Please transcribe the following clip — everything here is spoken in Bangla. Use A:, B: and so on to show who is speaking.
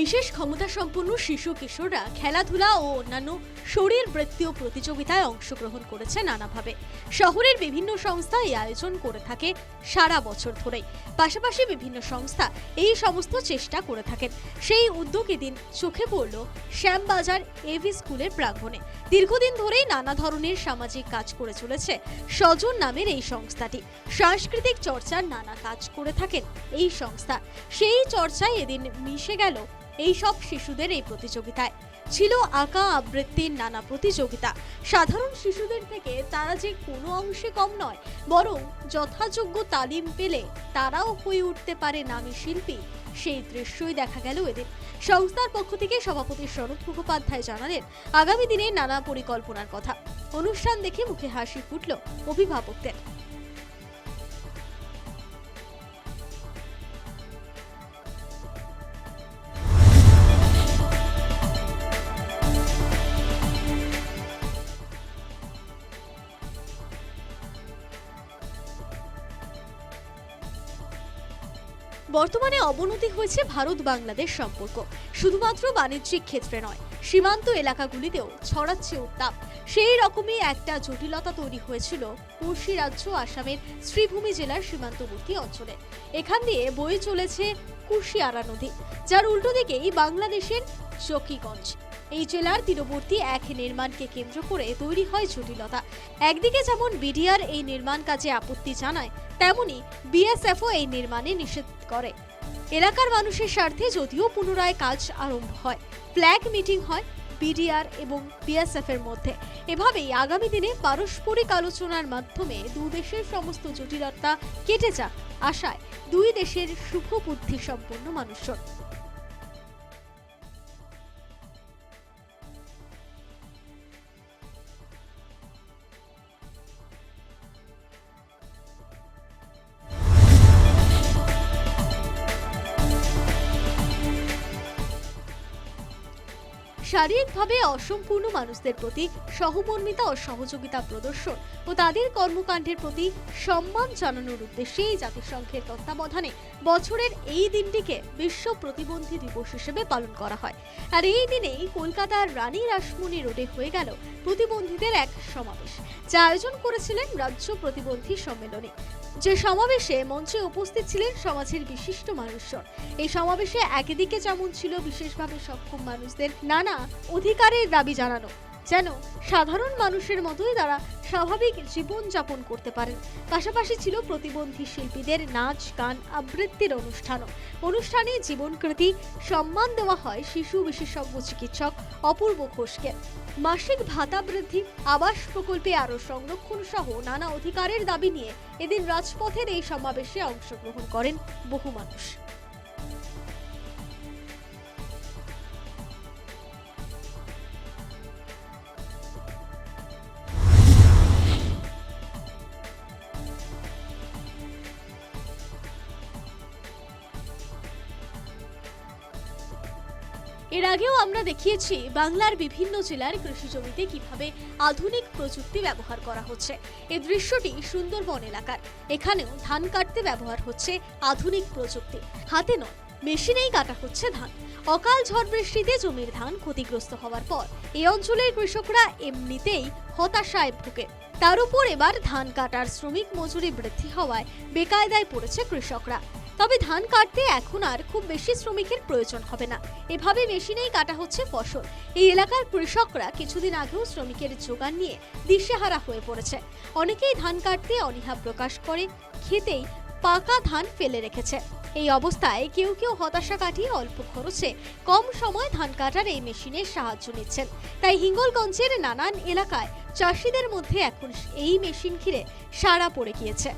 A: বিশেষ ক্ষমতা সম্পন্ন শিশু কিশোররা খেলাধুলা ও অন্যান্য শরীর বৃত্তীয় প্রতিযোগিতায় অংশগ্রহণ করেছে নানাভাবে। শহরের বিভিন্ন সংস্থা এই আয়োজন করে থাকে সারা বছর ধরেই। পাশাপাশি বিভিন্ন সংস্থা এই সমস্ত চেষ্টা করে থাকেন। সেই উদ্যোগ এদিন চোখে পড়ল শ্যামবাজার এভি স্কুলের প্রাঙ্গণে। দীর্ঘদিন ধরেই নানা ধরনের সামাজিক কাজ করে চলেছে স্বজন নামের এই সংস্থাটি। সাংস্কৃতিক চর্চার নানা কাজ করে থাকেন এই সংস্থা। সেই চর্চায় এদিন মিশে গেল এই সব শিশুদের এই প্রতিযোগিতায়। ছিল আঁকা আবৃত্তির নানা প্রতিযোগিতা। সাধারণ শিশুদের থেকে তারা যে কোনো অংশে কম নয়, বরং যথাযোগ্য তালিম পেলে তারাও হয়ে উঠতে পারে নামী শিল্পী। সেই দৃশ্যই দেখা গেল এদের। সংস্থার পক্ষ থেকে সভাপতি শরৎ মুখোপাধ্যায় জানালেন, আগামী দিনে নানা পরিকল্পনার কথা। অনুষ্ঠান দেখে মুখে হাসি ফুটল অভিভাবকদের। বর্তমানে অবনতি হয়েছে ভারত বাংলাদেশ সম্পর্ক। শুধুমাত্র বাণিজ্যিক ক্ষেত্রে নয়, সীমান্ত এলাকাগুলিতেও ছড়াচ্ছে উত্তাপ। সেই রকমই একটা জটিলতা তৈরি হয়েছিল পড়শি রাজ্য আসামের শ্রীভূমি জেলার সীমান্তবর্তী অঞ্চলে। এখান দিয়ে বয়ে চলেছে কুশিয়ারা নদী, যার উল্টো দিকেই বাংলাদেশের চকিগঞ্জ। এই জেলার তীরবর্তী এক নির্মাণকে কেন্দ্র করে তৈরি হয় জটিলতা। একদিকে যেমন বিডিআর এই নির্মাণ কাজে আপত্তি জানায় তেমনি বিএসএফও এই নির্মাণে নিষেধ করে। এলাকার মানুষের স্বার্থে যদিও পুনরায় কাজ আরম্ভ হয়, ফ্ল্যাগ মিটিং হয় বিডিআর এবং বিএসএফ এর মধ্যে। এভাবেই আগামী দিনে পারস্পরিক আলোচনার মাধ্যমে দেশের সমস্ত জটিলতা কেটে যাক আশায় দুই দেশের শুভ বুদ্ধি সম্পন্ন মানুষজন। শারীরিকভাবে অসম্পূর্ণ মানুষদের প্রতি সহমর্মিতা ও সহযোগিতা প্রদর্শন ও তাদের কর্মকাণ্ডের প্রতি সম্মান জানানোর উদ্দেশ্যে জাতিসংঘের তত্ত্বাবধানে বছরের এই দিনটিকে বিশ্ব প্রতিবন্ধী দিবস হিসেবে পালন করা হয়। আর এই দিনেই কলকাতার রানী রাসমণি রোডে হয়ে গেল প্রতিবন্ধীদের এক সমাবেশ, যা আয়োজন করেছিলেন রাজ্য প্রতিবন্ধী সম্মেলনী। যে সমাবেশে মঞ্চে উপস্থিত ছিলেন সমাজের বিশিষ্ট মানুষজন। এই সমাবেশে একদিকে যেমন ছিল বিশেষভাবে সক্ষম মানুষদের নানা অধিকারের দাবি জানানো। যেন সাধারণ মানুষের মতোই তারা স্বাভাবিক জীবনযাপন করতে পারেন। পাশাপাশি ছিল প্রতিবন্ধী শিল্পীদের নাচ, গান, আবৃত্তির অনুষ্ঠানও। অনুষ্ঠানে জীবনকৃতি, সম্মান দেওয়া হয় শিশু বিশেষজ্ঞ চিকিৎসক অপূর্ব ঘোষকে। মাসিক ভাতা বৃদ্ধি, আবাস প্রকল্পে আরও সংরক্ষণ সহ নানা অধিকারের দাবি নিয়ে এদিন রাজপথের এই সমাবেশে অংশগ্রহণ করেন বহু মানুষ। এর আগেও আমরা দেখিয়েছি বাংলার বিভিন্ন জেলার কৃষি জমিতে কীভাবে আধুনিক প্রযুক্তি ব্যবহার করা হচ্ছে। এই দৃশ্যটি সুন্দরবন এলাকার। এখানেও ধান কাটতে ব্যবহার হচ্ছে আধুনিক প্রযুক্তি। হাতে নয়, মেশিনেই কাটা হচ্ছে ধান। অকাল ঝড় বৃষ্টিতে জমির ধান ক্ষতিগ্রস্ত হওয়ার পর এই অঞ্চলের কৃষকরা এমনিতেই হতাশায় ভুগে। তার উপর এবার ধান কাটার শ্রমিক মজুরি বৃদ্ধি হওয়ায় বেকায়দায় পড়েছে কৃষকরা। তবে ধান কাটতে এখন আর খুব বেশি শ্রমিকের প্রয়োজন হবে না। এভাবে মেশিনেই কাটা হচ্ছে ফসল। এই এলাকার কৃষকরা কিছুদিন আগেও শ্রমিকের যোগান নিয়ে দিশেহারা হয়ে পড়েছে। অনেকেই ধান কাটতে অনীহা প্রকাশ করে, খেতেই পাকা ধান ফেলে রেখেছে। এই অবস্থায় কেউ কেউ হতাশা কাটিয়ে অল্প খরচে কম সময় ধান কাটার এই মেশিনের সাহায্য নিচ্ছেন। তাই হিঙ্গলগঞ্জের নানান এলাকায় চাষিদের মধ্যে এখন এই মেশিন ঘিরে সাড়া পড়ে গিয়েছে।